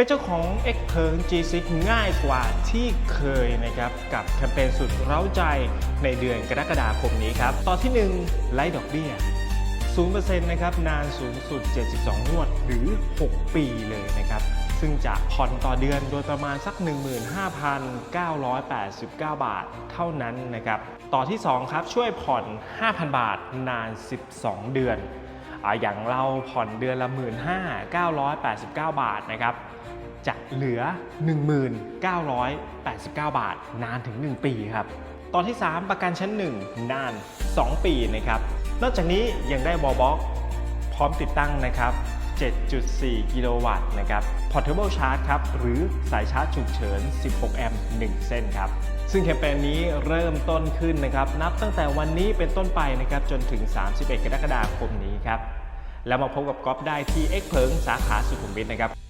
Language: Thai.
เป็นเจ้าของ X เพิง G6 ง่ายกว่าที่เคยนะครับกับแคมเปญสุดเร้าใจในเดือนกรกฎาคมนี้ครับต่อนที่ 1 ไล่ดอกเบี้ย 0%นะครับนานสูงสุด 72งวดหรือ 6 ปีเลยนะครับซึ่งจะผ่อนต่อเดือนโดยประมาณสัก 15,989 บาทเท่านั้นนะครับ ต่อที่ 2 ครับช่วยผ่อน 5,000 บาทนาน 12 เดือน อย่างเราผ่อนเดือนละ 15,989 บาทนะครับจะเหลือ 1989 บาท นานถึง 1 ปีครับ ตอนที่ 3 ประกันชั้น 1 นาน 2 ปีนะครับ นอกจากนี้ยังได้บอบ็อกพร้อมติดตั้งนะครับ 7.4 กิโลวัตต์นะครับ Portable Charge ครับ หรือสายชาร์จฉุกเฉิน 16 แอมป์ 1 เส้นครับ ซึ่งแคมเปญนี้เริ่มต้นขึ้นนะครับ นับตั้งแต่วันนี้เป็นต้นไปนะครับ จนถึง 31 กรกฎาคมนี้ครับ แล้วมาพบกับก๊อฟได้ที่เอ็กเพิงสาขาสุขุมวิทนะครับ